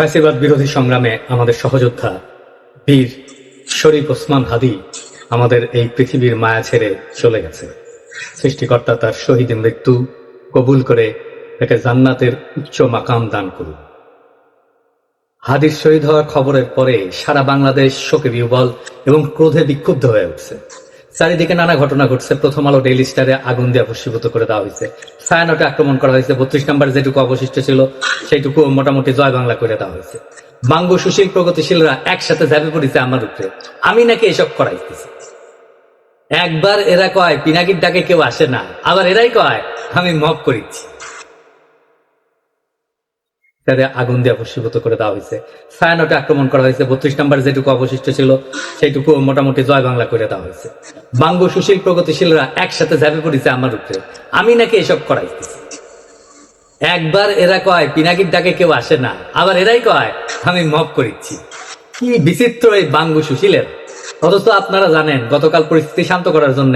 ফ্যাসিবাদ বিরোধী সংগ্রামে আমাদের সহযোদ্ধা বীর শরীফ ওসমান হাদি আমাদের এই পৃথিবীর মায়া ছেড়ে চলে গেছে। সৃষ্টিকর্তা তার শহীদ মৃত্যু কবুল করে তাকে জান্নাতের উচ্চ মাকাম দান করুন। হাদির শহীদ হওয়ার খবরের পরে সারা বাংলাদেশ শোকে বিহবল এবং ক্রোধে বিক্ষুব্ধ হয়ে উঠছে। চারিদিকে নানা ঘটনা ঘটছে। প্রথম আলো ডেইলি স্টারে আগুন দিয়ে ভস্মীভূত করে দেওয়া হয়েছে। ছায়ানটে আক্রমণ করা হয়েছে। বত্রিশ নম্বর যেটুকু অবশিষ্ট ছিল, সেইটুকু মোটামুটি জয় বাংলা করে দেওয়া হয়েছে। বাঙ্গ সুশীল প্রগতিশীলরা একসাথে ঝাঁপে পড়েছে আমার উপরে। আমি নাকি এসব করাইতেছি। একবার এরা কয়, পিনাকির ডাকে কেউ আসে না। আবার এরাই কয়, আমি মপ করিচ্ছি। তাদের আগুন দিয়ে ভস্মীভূত করে দেওয়া হয়েছে। ছায়ানটে আক্রমণ করা হয়েছে, বত্রিশ নম্বর যেটুকু অবশিষ্ট ছিল, সেইটুকু মোটামুটি জয় বাংলা করে দেওয়া হয়েছে। বাঙ্গ সুশীল প্রগতিশীলরা একসাথে ঝাঁপে পড়েছে আমার উপরে। আমি নাকি এসব করাইতেছি। একবার এরা কয়, পিনাকির ডাকে কেউ আসে না, আবার এরাই কয়, আমি মপ করিচ্ছি। কি বিচিত্র এই বাঙ্গ সুশীলের। অথচ আপনারা জানেন, গতকাল পরিস্থিতি শান্ত করার জন্য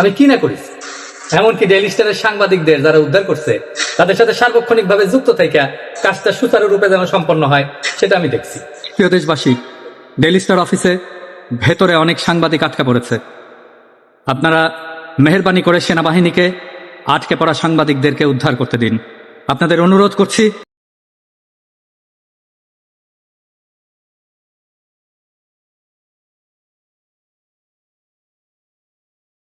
আমি কি না করেছি? এমনকি ডেইলি স্টারের সাংবাদিকদের যারা উদ্ধার করছে, তাদের সাথে সার্বক্ষণিক ভাবে যুক্ত থেকে কাজটা সুচারুরূপে যেন সম্পন্ন হয়, সেটা আমি দেখছি। প্রিয় দেশবাসী, ডেইলি স্টার অফিসে ভেতরে অনেক সাংবাদিক আটকা পড়েছে। আপনারা মেহরবানি করে সেনাবাহিনীকে আটকে পড়া সাংবাদিকদেরকে উদ্ধার করতে দিন। আপনাদের অনুরোধ করছি